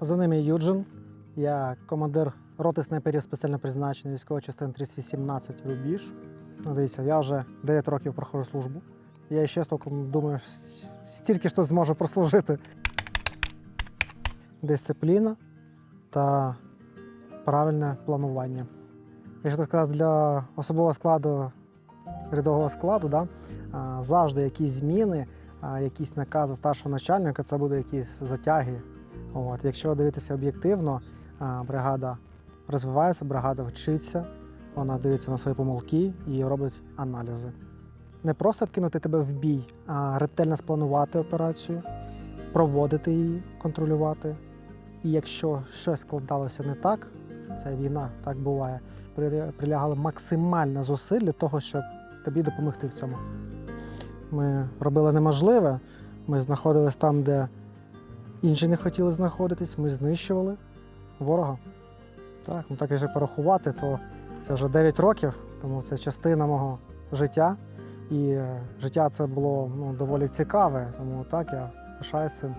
Позивний мій Юджин. Я командир роти снайперів спеціально призначеної військової частини 318 Рубіж. Ну, дивіться, я вже 9 років проходжу службу. Я ще стільки думаю, стільки ж то зможу прослужити. Дисципліна та правильне планування. Якщо так сказати, для особового складу, рядового складу, да, завжди якісь зміни, якісь накази старшого начальника, це буде якісь затяги. От. Якщо дивитися об'єктивно, бригада розвивається, бригада вчиться, вона дивиться на свої помилки і робить аналізи. Не просто кинути тебе в бій, а ретельно спланувати операцію, проводити її, контролювати. І якщо щось складалося не так, це війна, так буває, при- прилягали максимальне зусиль для того, щоб тобі допомогти в цьому. Ми робили неможливе, ми знаходились там, де інші не хотіли знаходитись, ми знищували ворога. Так, ну так якщо порахувати, то це вже 9 років, тому це частина мого життя. І е, життя це було ну, доволі цікаве, тому так я пишаюся цим.